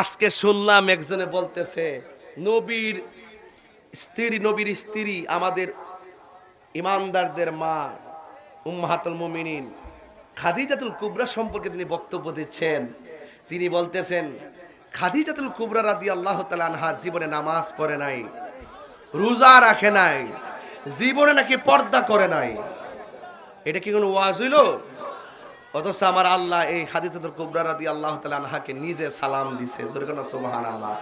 আজকে শুনলাম একজনে বলতেছে, নবীর স্ত্রী নবীর স্ত্রী আমাদের ইমানদারদের মা, উম্মাহাতুল মুমিনিন। খাদিজাতুল কুবরা সম্পর্কে তিনি বক্তব্য দিচ্ছেন। তিনি বলতেছেন, খাদিজাতুল কুবরা রাদি আল্লাহ আনহা জীবনে নামাজ পড়ে নাই, রোজা রাখে নাই, জীবনে নাকি পর্দা করে নাই। এটা কি কোনো ওয়াজ হইল? অথচ আমার আল্লাহ এই খাদিজাতুল কুবরা রাদি আল্লাহ আনহাকে নিজে সালাম দিছে। জোরে কোন আল্লাহ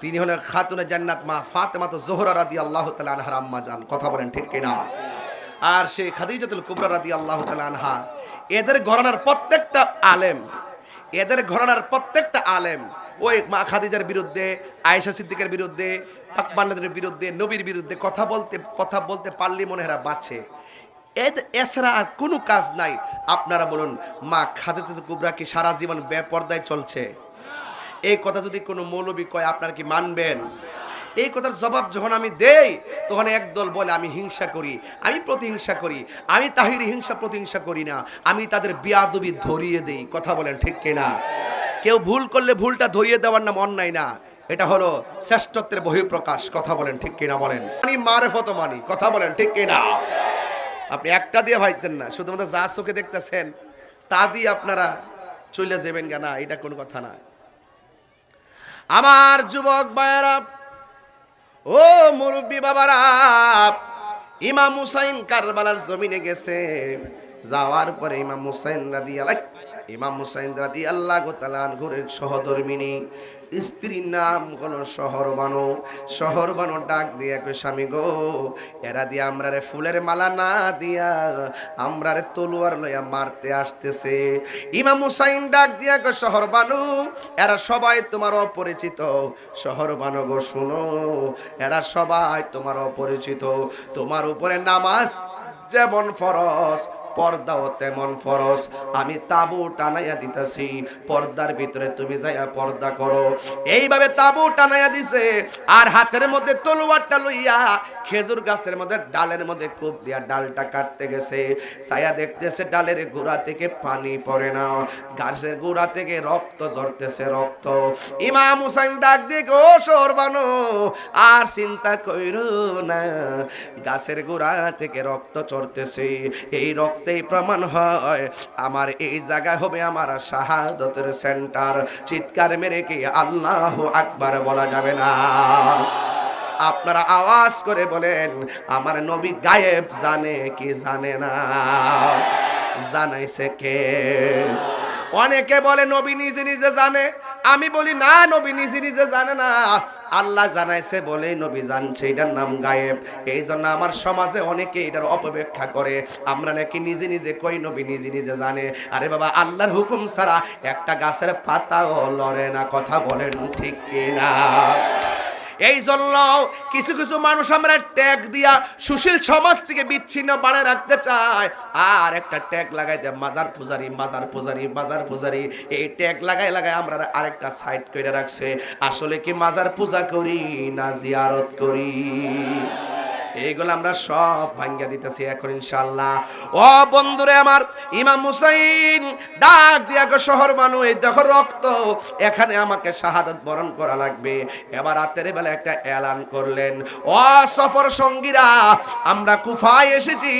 তিনি হলেন খাতুনে জান্নাত মা ফাতেমা তো জোহরা রাদি আল্লাহ তালা আনহার আম্মা যান কথা বলেন ঠিক কিনা আর সেই খাদিজাতুল কুবরা রাদি আল্লাহ তালা আনহা, এদের ঘরানার প্রত্যেকটা আলেম, এদের ঘরানার প্রত্যেকটা আলেম, ওই মা খাদিজার বিরুদ্ধে, আয়েশা সিদ্দিকের বিরুদ্ধে পাকবান্নাদের বিরুদ্ধে, নবীর বিরুদ্ধে কথা বলতে কথা বলতে পারলে মনে হেরা বাঁচে। এছাড়া আর কোনো কাজ নাই। আপনারা বলুন, মা খাদিজাতুল কুবরা কি সারা জীবন বেপর্দায় চলছে? এই কথা যদি কোনো মৌলবী কয়, আপনারা কি মানবেন? এই কথার জবাব যখন আমি দেই, তখন একদল বলে, আমি হিংসা করি, আমি প্রতিহিংসা করি, আমি তাহির হিংসা প্রতিহিংসা করি না, আমি তাদের বিয়াদবি ধরিয়ে দেই। কথা বলেন ঠিক কিনা? কেউ ভুল করলে ভুলটা ধরিয়ে দেওয়ার নাম অন্যায় না। এটা হলো শ্রেষ্ঠত্বের বহিঃপ্রকাশ। কথা বলেন ঠিক কিনা বলেন? মারেফত মানি। কথা বলেন ঠিক কিনা? আপনি একটা দিয়ে ভাইতেন না, শুধুমাত্র যা চোখে দেখতেছেন, তা দিয়ে আপনারা চলে যাবেন না, এটা কোনো কথা না। আমার যুবক ভাইয়েরা, ও মুরব্বী বাবারা, ইমাম হুসাইন কারবালার জমিনে গেছে। যাওয়ার পরে ইমাম হুসাইন রাদি আল্লাহ ইমাম হুসাইন রাদি আল্লাহ গোতালান ঘুরের সহধর্মিনী স্ত্রীর নাম হলো শহর বানো। শহর বানো ডাক দিয়া কই স্বামী গো, এরা দিয়া আমরা রে ফুলের মালা না দিয়া আমরা রে তলোয়ার লইয়া মারতে আসতেছে। ইমাম হুসাইন ডাক দিয়া কই শহর বানু, এরা সবাই তোমার অপরিচিত। শহর বানো গো, শুনো, এরা সবাই তোমার অপরিচিত। তোমার উপরে নামাজ যেমন ফরজ পর্দাও তেমন ফরস। আমি তাবু টানাইয়া দিতেছি, পর্দার ভিতরে তুমি যাইয়া পর্দা করো। এইভাবে তাবু টানাইয়া দিছে, আর হাতের মধ্যে তলোয়ারটা লইয়া খেজুর গাছের মধ্যে, ডালের মধ্যে কূপ দিয়া ডালটা কাটতে গেছে। ছায়া দেখতেছে ডালের গোড়া থেকে পানি পড়ে না। গাছের গোড়া থেকে রক্ত ঝরতেছে রক্ত। ইমাম হুসাইন ডাক দিয়ে, ও সরবানো আর চিন্তা কইরো না। গাছের গোড়া থেকে রক্ত চড়তেছে। এই রক্তেই প্রমাণ হয়। আমার এই জায়গায় হবে আমার শাহাদতের সেন্টার। চিৎকার মেরে কি আল্লাহ আকবার বলা যাবে না। আপনারা আওয়াজ করে বলেন, আমার নবী গায়েব জানে কি জানে না। জানাইছে কে? অনেকে বলে, নবী নিজে নিজে জানে। আমি বলি, না, নবী নিজে নিজে জানে না। আল্লাহ জানাইছে বলেই নবী জানছে, এটার নাম গায়েব। এই জন্য আমার সমাজে অনেকে এটার অপব্যাখ্যা করে। আমরা নাকি নিজে নিজে কই, নবী নিজে নিজে জানে। আরে বাবা, আল্লাহর হুকুম ছাড়া একটা গাছের পাতাও লড়ে না, কথা বলেন ঠিক কিনা? এই জন্য কিছু কিছু মানুষ আমরা ট্যাগ দিয়া সুশীল সমাজ থেকে বিচ্ছিন্ন বানায় রাখতে চায় আর একটা ট্যাগ লাগাই দেয় মাজার পূজারি মাজার পূজারি মাজার পূজারি। এই ট্যাগ লাগাই লাগাই আমরা আরেকটা সাইড করে রাখছে। আসলে কি মাজার পূজা করি না জিয়ারত করি? এইগুলো আমরা সব ভাঙ্গা দিতেছি এখন ইনশাল্লাহ ও বন্ধুরে আমার ইমাম হুসাইন, ডাক দিয়া শহর মানু, এই দেখো রক্ত, এখানে আমাকে শাহাদত বরণ করা লাগবে। এবার রাতের বেলা একটা এলান করলেন। ও সফর সঙ্গীরা, আমরা কুফায় এসেছি,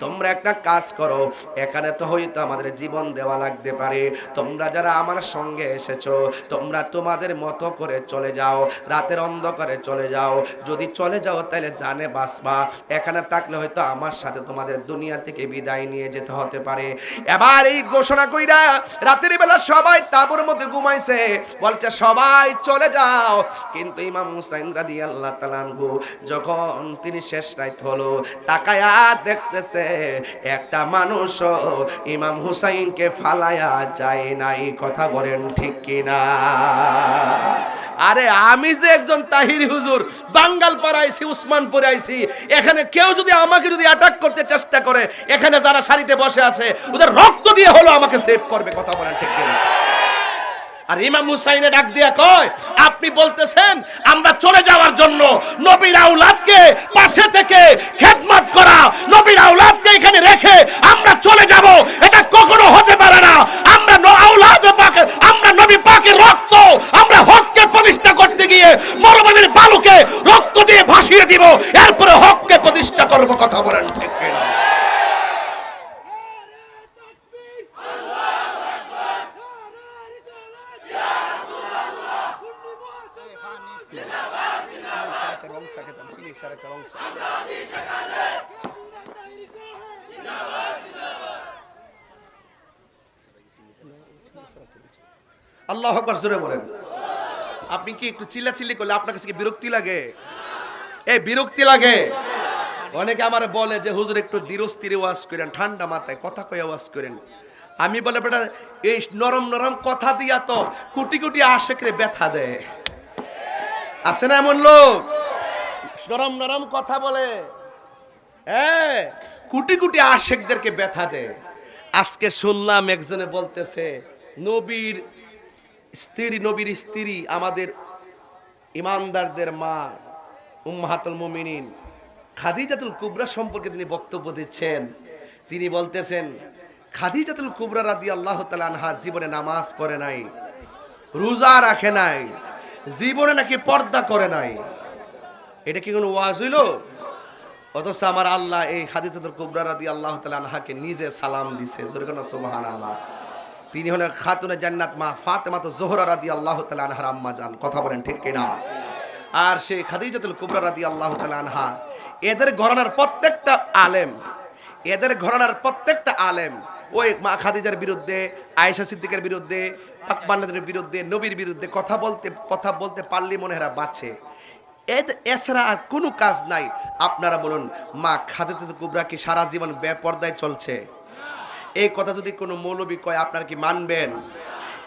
তোমরা একটা কাজ করো, এখানে তো হয়তো আমাদের জীবন দেওয়া লাগতে পারে। তোমরা যারা আমার সঙ্গে এসেছ, তোমরা তোমাদের মতো করে চলে যাও, রাতের অন্ধকারে চলে যাও। যদি চলে যাও তাহলে জানে বাসবা এখানে থাকলে হয়তো আমার সাথে তোমাদের দুনিয়া থেকে বিদায় নিয়ে যেতে হতে পারে। এবার এই ঘোষণা কইরা রাতের বেলা সবাই তাবুর মধ্যে ঘুমাইছে। বলছে, সবাই চলে যাও। কিন্তু ইমাম হুসাইন রাদি আল্লাহ তালানহু যখন তিনি শেষ রাত হলো, তাকায়া দেখতেছে একটা মানুষ ইমাম হুসাইনকে ফালায়া যায় নাই। কথা বলেন ঠিক কিনা? আরে আমি যে একজন তাহির হুজুর বাঙ্গাল পাড়াইছি উসমানপুরে আইছি, এখানে কেউ যদি আমাকে যদি অ্যাটাক করতে চেষ্টা করে, এখানে যারা সারিতে বসে আছে, ওদের রক্ত দিয়ে হলো আমাকে সেভ করবে, কথা বলেন ঠিক কিনা? আর ইমাম হুসাইনে ডাক দিয়া কয়, আপনি বলতেছেন, আমরা চলে যাওয়ার জন্য নবীর আউলাদকে পাশে থেকে খেদমত করা, নবীর আউলাদকে এখানে রেখে আমরা চলে যাব, এটা কখনো হতে পারে না। আমরা ন- আউলাদ আমরা নবী কথা বলেন। ঠিক আল্লাহ জোরে বলেন। আপনি কি একটু চিল্লা চিল্লি করলে আপনার কাছে কি বিরক্তি লাগে? এই বিরক্তি লাগে। অনেকে আমার বলে যে, হুজুর, একটু ধীরস্থিরে ওয়াজ করেন, ঠান্ডা মাথায় কথা কয়ে ওয়াজ করেন। আমি বলে, বেটা, এই নরম নরম কথা দিয়া তো কোটি কোটি আশেকরে ব্যথা দেয়। আছে না এমন লোক? নরম নরম কথা বলে। হ্যাঁ কোটি কোটি আশেকদেরকে ব্যথা দেয়। আজকে শুনলাম একজনে বলতেছে, নবীর স্ত্রী নবীর স্ত্রী আমাদের ইমানদারদের মা, উম্মাহাতুল মুমিনিন খাদিজাতুল কুবরা সম্পর্কে তিনি বক্তব্য দিচ্ছেন। তিনি বলতেছেন, খাদিজাতুল কুবরা রাদি আল্লাহ আনহা জীবনে নামাজ পড়ে নাই, রোজা রাখে নাই, জীবনে নাকি পর্দা করে নাই। এটা কি কোনো ওয়াজ হইল? অথচ আমার আল্লাহ এই খাদিজাতুল কুবরা রাদি আল্লাহ আনহাকে নিজে সালাম দিছে। সুবহান আল্লাহ তিনি হলেন খাতুনে জান্নাত মা ফাতেমা তো জোহরা রাদি আল্লাহ তালা আনহার আম্মা যান কথা বলেন ঠিক কিনা? আর সেই খাদিজাতুল কুবরা রাদি আল্লাহ আনহা। এদের ঘরানার প্রত্যেকটা আলেম, এদের ঘরানার প্রত্যেকটা আলেম, ওই মা খাদিজার বিরুদ্ধে, আয়েশা সিদ্দিকের বিরুদ্ধে পাকবান্নাদের বিরুদ্ধে, নবীর বিরুদ্ধে কথা বলতে কথা বলতে পারলে মনে হেরা বাঁচে। এছাড়া আর কোনো কাজ নাই। আপনারা বলুন, মা খাদিজাতুল কুবরা কি সারা জীবন বেপর্দায় চলছে? এই কথা যদি কোনো মৌলবী কয়, আপনারা কি মানবেন?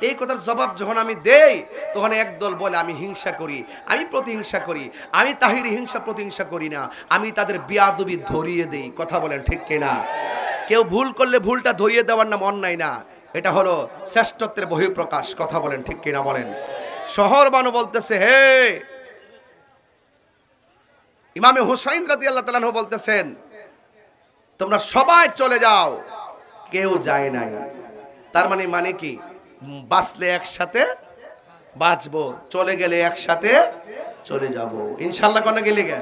এই কথার জবাব যখন আমি দেই, তখন একদল বলে, আমি হিংসা করি, আমি প্রতিহিংসা করি, আমি তাহির হিংসা প্রতিহিংসা করি না, আমি তাদের বিয়াদবি ধরিয়ে দেই। কথা বলেন ঠিক কিনা? কেউ ভুল করলে ভুলটা ধরিয়ে দেওয়ার নাম অন্যায় না। এটা হলো শ্রেষ্ঠত্বের বহিঃপ্রকাশ। কথা বলেন ঠিক কিনা বলেন? শহর বানু বলতেছে, হে! ইমামে হুসাইন রাজি আল্লাহ তালাহ বলতেছেন, তোমরা সবাই চলে যাও, কেউ যায় নাই। তার মানে মানে কি? বাঁচলে একসাথে বাঁচবো। চলে গেলে একসাথে চলে যাব। ইনশাল্লাহ কোনো গেলে গে?